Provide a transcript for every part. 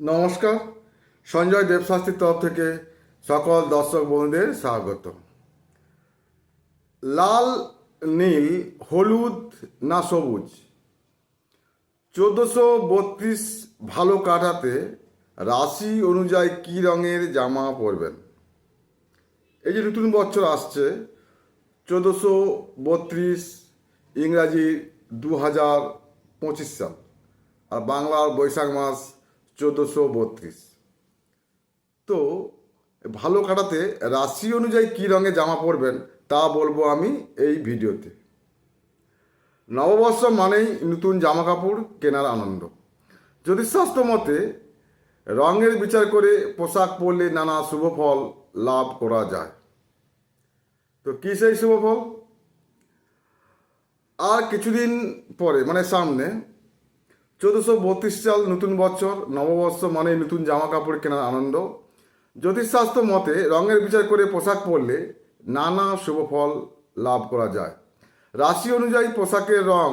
নমস্কার। সঞ্জয় দেবশাস্ত্রীর তরফ থেকে সকল দর্শক বন্ধুদের স্বাগত লাল, নীল, হলুদ না সবুজ? চোদ্দোশো বত্রিশ ভালো কাটাতে রাশি অনুযায়ী কী রঙের জামা পরবেন? এই যে নতুন বছর আসছে, চোদ্দোশো বত্রিশ ইংরাজি দু হাজার পঁচিশ সাল, আর বাংলার বৈশাখ মাস চোদ্দোশো বত্রিশ। তো ভালো কাটাতে রাশি অনুযায়ী কী রঙে জামা পরবেন তা বলব আমি এই ভিডিওতে। নববর্ষ মানেই নতুন জামা কাপড় কেনার আনন্দ। জ্যোতিষশাস্ত্র মতে রঙের বিচার করে পোশাক পরলে নানা শুভ ফল লাভ করা যায়। তো কী সেই শুভ ফল? আর কিছুদিন পরে মানে সামনে চোদ্দোশো বত্রিশ সাল নতুন বছর, নববর্ষ মানে নতুন জামা কাপড় কেনার আনন্দ। জ্যোতিষশাস্ত্র মতে, রঙের বিচার করে পোশাক পরলে নানা শুভ ফল লাভ করা যায়। রাশি অনুযায়ী পোশাকের রং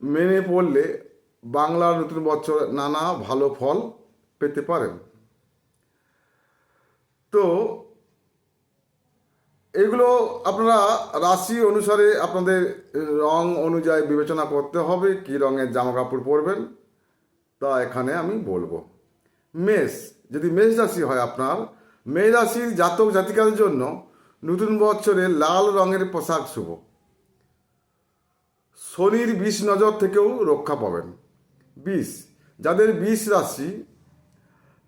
মেনে পড়লে বাংলার নতুন বছর নানা ভালো ফল পেতে পারেন। তো এগুলো আপনারা রাশি অনুসারে আপনাদের রং অনুযায়ী বিবেচনা করতে হবে, কি রঙের জামা কাপড় পরবেন, তা এখানে আমি বলব। মেষ, যদি মেষ রাশি হয় আপনার, মেষ রাশির জাতক জাতিকাদের জন্য নতুন বছরে লাল রঙের পোশাক শুভ। শনির বিষ নজর থেকেও রক্ষা পাবেন। বিষ, যাদের বিষ রাশি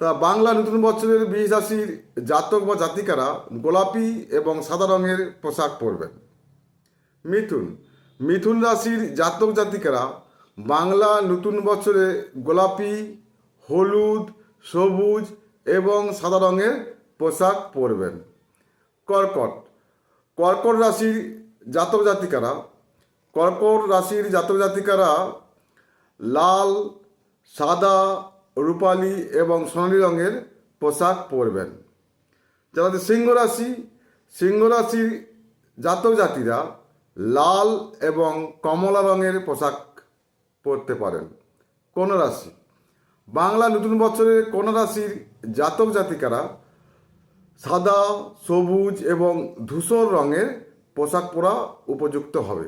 তা বাংলা নতুন বছরের বিষ রাশির জাতক বা জাতিকারা গোলাপি এবং সাদা রঙের পোশাক পরবেন। মিথুন। মিথুন রাশির জাতক জাতিকারা বাংলা নতুন বছরে গোলাপি, হলুদ, সবুজ এবং সাদা রঙের পোশাক পরবেন। কর্কট। কর্কট রাশির জাতক জাতিকারা, কর্কট রাশির জাতক জাতিকারা লাল, সাদা রূপালি এবং সোনালি রঙের পোশাক পরবেন। যাদের সিংহ রাশি, সিংহ রাশির জাতক জাতিরা লাল এবং কমলা রঙের পোশাক পরতে পারেন কোন রাশি। বাংলা নতুন বছরের কোন রাশির জাতক জাতিকারা সাদা, সবুজ এবং ধূসর রঙের পোশাক পরা উপযুক্ত হবে।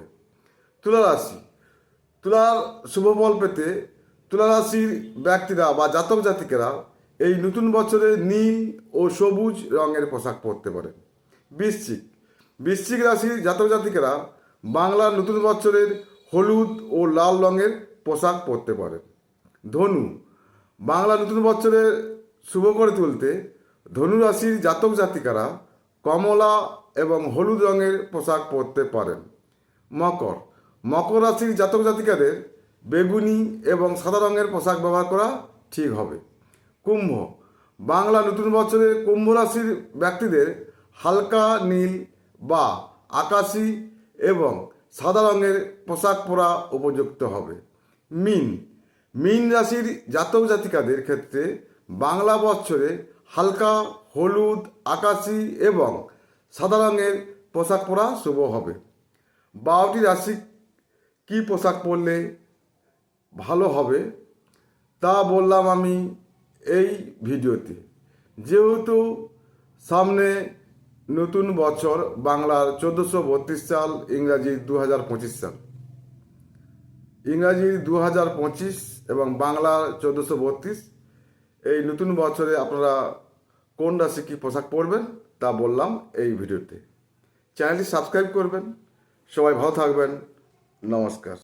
তুলা রাশি, তুলার শুভফল পেতে তুলা রাশির ব্যক্তিরা বা জাতক জাতিকেরা এই নতুন বছরে নীল ও সবুজ রঙের পোশাক পরতে পারেন। বৃশ্চিক। বৃশ্চিক রাশির জাতক জাতিকেরা বাংলার নতুন বছরের হলুদ ও লাল রঙের পোশাক পরতে পারেন। ধনু। বাংলা নতুন বছরের শুভ করে তুলতে ধনু রাশির জাতক জাতিকারা কমলা এবং হলুদ রঙের পোশাক পরতে পারেন। মকর। মকর রাশির জাতক জাতিকাদের বেগুনি এবং সাদা রঙের পোশাক ব্যবহার করা ঠিক হবে। কুম্ভ। বাংলা নতুন বছরে কুম্ভ রাশির ব্যক্তিদের হালকা নীল বা আকাশি এবং সাদা রঙের পোশাক পরা উপযুক্ত হবে। মিন। মিন রাশির জাতক জাতিকাদের ক্ষেত্রে বাংলা বছরে হালকা, হলুদ, আকাশি এবং সাদা রঙের পোশাক পরা শুভ হবে। বারোটি রাশি কী পোশাক পরলে ভালো হবে, তা বললাম আমি এই ভিডিওতে। যেহেতু সামনে নতুন বছর, বাংলার চোদ্দোশো বত্রিশ সাল, ইংরাজি দু হাজার পঁচিশ সাল। ইংরাজি দু হাজার পঁচিশ এবং বাংলার চোদ্দোশো বত্রিশ, এই নতুন বছরে আপনারা কোন রাশি কী পোশাক পরবেন, তা বললাম এই ভিডিওতে। চ্যানেলটি সাবস্ক্রাইব করবেন। সবাই ভালো থাকবেন। নমস্কার।